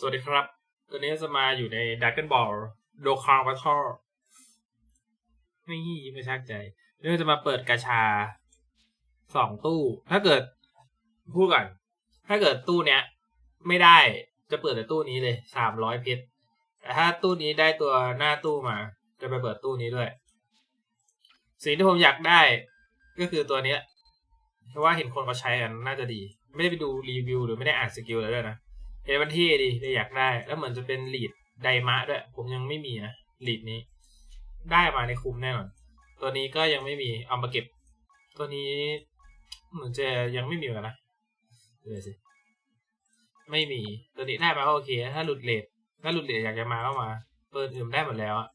สวัสดีครับตัวนี้จะมาอยู่ใน Dragon Ball d o k a r Battle นี่ไม่ชักใจเรื่องจะมาเปิดกาชาสองตู้ ถ้าเกิดพูดก่อน ถ้าเกิดตู้เนี้ย ไม่ได้จะเปิดแต่ตู้นี้เลยสามร้อยเพชรแต่ถ้าตู้นี้ได้ตัวหน้าตู้มา จะไปเปิดตู้นี้ด้วย สิ่งที่ผมอยากได้ก็คือตัวเนี้ยเพราะว่าเห็นคนเขาใช้กันน่าจะดี ไม่ได้ไปดูรีวิวหรือไม่ได้อ่านสกิลเลยด้วยนะ เห็นมันเท่ดีเลยอยากได้ แล้วเหมือนจะเป็นลีดไดมะด้วย ผมยังไม่มีนะลีดนี้ ได้มาในคุมแน่นอน ตัวนี้ก็ยังไม่มีเอามาเก็บ ตัวนี้เหมือนจะยังไม่มีนกันนะเดี๋ยวสิไม่มี ตัวนี้ได้มาก็โอเค ถ้าหลุดเลทถ้าหลุดเลทอยากจะมาก็มา เปิดอื่นได้หมดแล้วอะ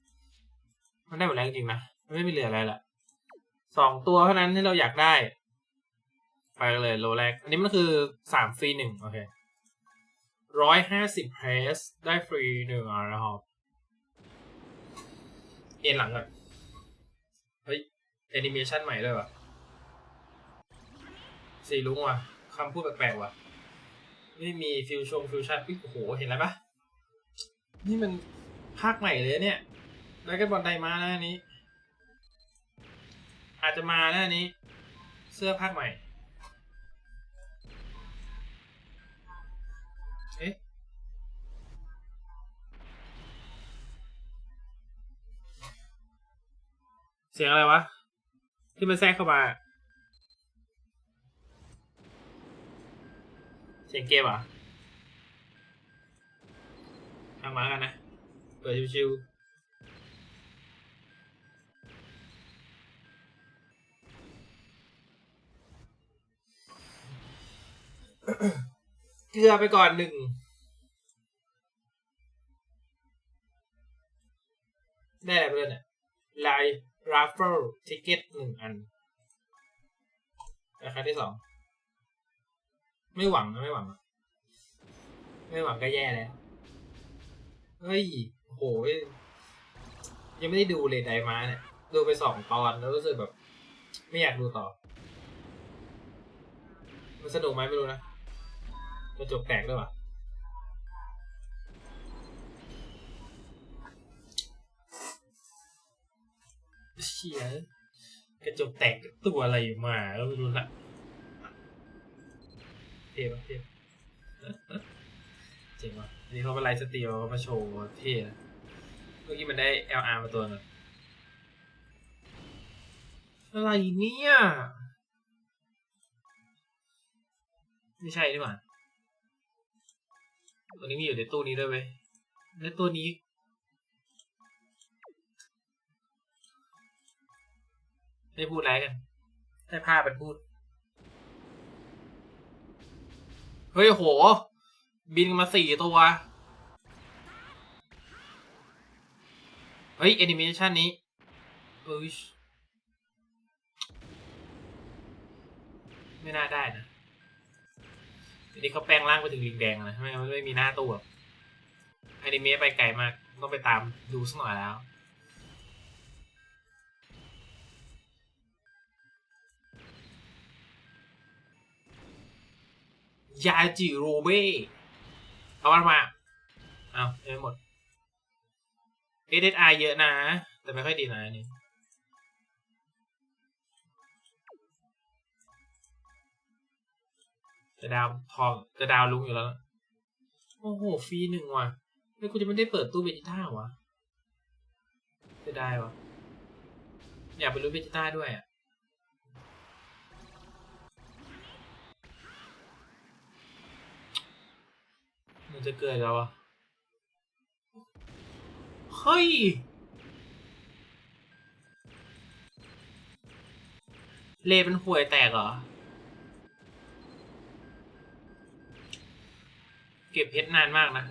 มันได้หมดแล้วจริงๆนะไม่มีเหลืออะไรละสองตัวเท่านั้นที่เราอยากได้ ไปเลยโลแรก อันนี้มันคือสามฟรีหนึ่งโอเค ร้อยห้าสิบเพรสได้ฟรีหนึ่งอะนะครับ เอ็นหลังก่อน เฮ้ยแอนิเมชันใหม่ด้วยวะสีลุงว่ะคำพูดแปลกๆว่ะ ไม่มีฟิวชงฟิวชั่นอุ๊โอ้โห เห็นแล้วปะนี่มันภาคใหม่เลยเนี่ย แล้วก็บอลไดมาหน้านี้ อาจจะมาหน้านี้ เสื้อภาคใหม่ เสียงอะไรวะ ที่มันแทรกเข้ามา เสียงเกมอะทางมาแล้วกันนะ เปิดชิวๆเกลือไปก่อนหนึ่งได้อะไรไปเลยเนี่ยไล ราฟเฟิลทิกเก็ตหนึ่งอันราคาที่สอง ไม่หวังนะไม่หวังอะไม่หวังก็แย่แล้ว เฮ้ย โหยยังไม่ได้ดูเลยไดมาเนี่ย ดูไปสองตอนแล้วรู้สึกแบบ ไม่อยากดูต่อ มันสนุกไหมไม่รู้นะกระจกแตกด้วยวะ เชี่ยกระจกแตกตัวอะไรมาก็ไม่รู้ละเท่ปะเท่เจ๋งว่ะอันนี้เขาเป็นไลฟ์สตรีมเขามาโชว์เท่นะเมื่อกี้มันได้ LR มาตัวหนึงอะไรเนี่ย ไม่ใช่ดีกว่าตัวนี้มีอยู่ในตู้นี้ด้วยเว้ยและตัวนี้ ไม่พูดอะไรกัน ให้ภาพเป็นพูด เฮ้ยโห บินมาสี่ตัว เฮ้ยแอนิเมชันนี้เอ้ยไม่น่าได้นะทีนี้เขาแปลงร่างไปถึงลิงแดงนะทำไมมันไม่มีหน้าตัวแอนิเมะไปไกลมากต้องไปตามดูสักหน่อยแล้ว ยาจิโรเบ้เอามันมาเอายังไม่หมด SSI เยอะนะ แต่ไม่ค่อยดีนะนี่จะดาวทองจะดาวลุงอยู่แล้ว โอ้โห ฟรีหนึ่งว่ะแล้วกูจะไม่ได้เปิดตู้เบจิต้าวะจะได้วะอยากไปรู้เบจิต้าด้วยอะ จะเกิดแล้วอะเฮ้ย เลเป็นห่วยแตกเหรอ เก็บเพชรนานมากนะ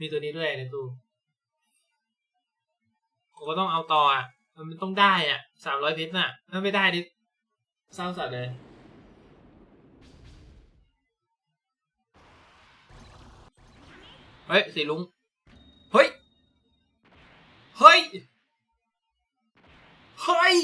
มีตัวนี้ด้วยในตู้ผมก็ต้องเอาต่ออะ มันต้องได้อะสามร้อยเพชรน่ะ ถ้าไม่ได้ดิเศร้าสัตว์เลย เฮ้ยสีลุง เฮ้ย เฮ้ย เฮ้ย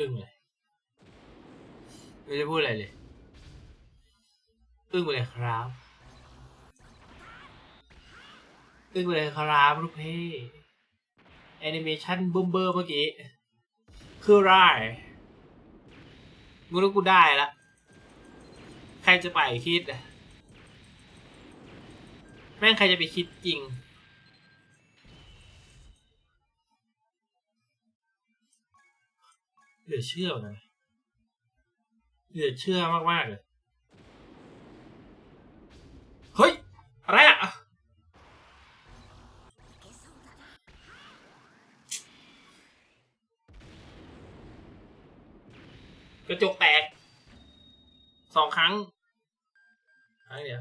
อึ้งเลยไม่ได้พูดอะไรเลยอึ้งไปเลยครับอึ้งไปเลยครับลูกพี่แอนิเมชันบูมเบอร์เมื่อกี้ คือไรมึงรู้กูได้ละ ใครจะไปคิด แม่งใครจะไปคิดจริง เหลือเชื่อนะเหลือเชื่อมากๆเลย เฮ้ย อะไรอะ กระจกแตก สองครั้งครั้งเดีย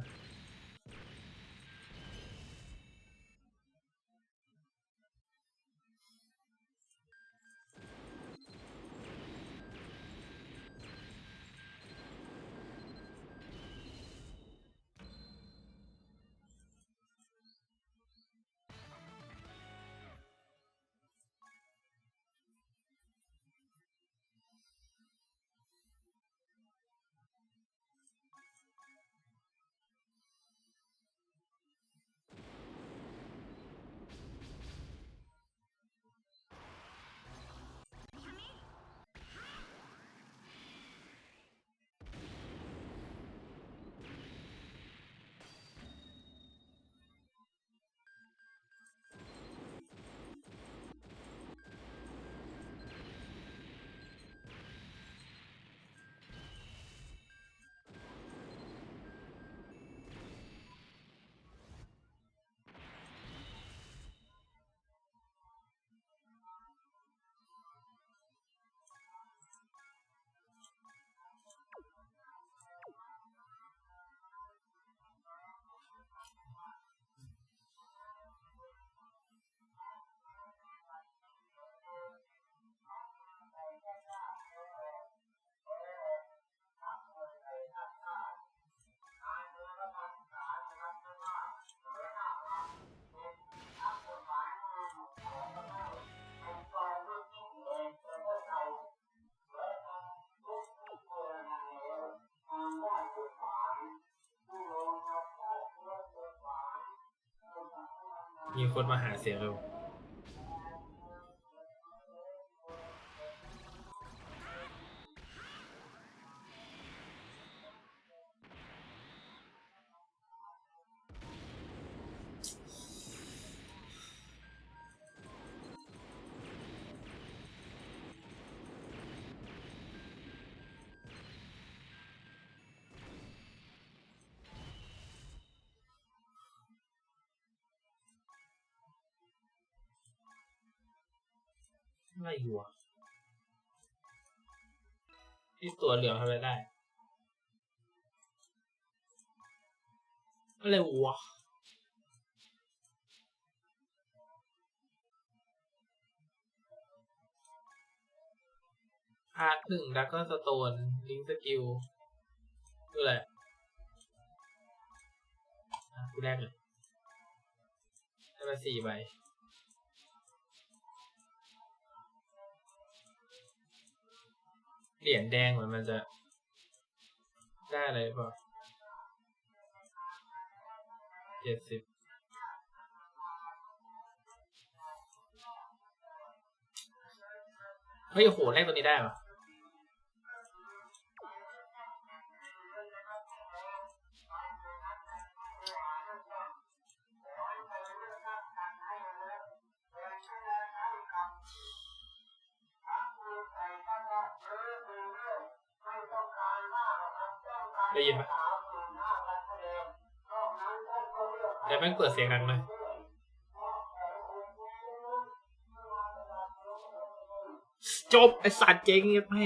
มีคนมาหาเสียงเร็ว อะไรอยู่อะที่ตัวเหลืองทำอะไรได้ อะไรวะพาร์ทหนึ่งดักก็สโตน ลิงสกิลคืออะไรกูแรกเลยได้มาสี่ใบ เหรียญแดงเหมือนมันจะ ได้อะไรป่าเจ็ดสิบเฮ้ยโหแรกตัวนี้ได้ป่ะ ได้ยินปะเดี๋ยวแม่งเปิดเสียงดังเลยจบไอสัตว์เจ๊งเงียบแม่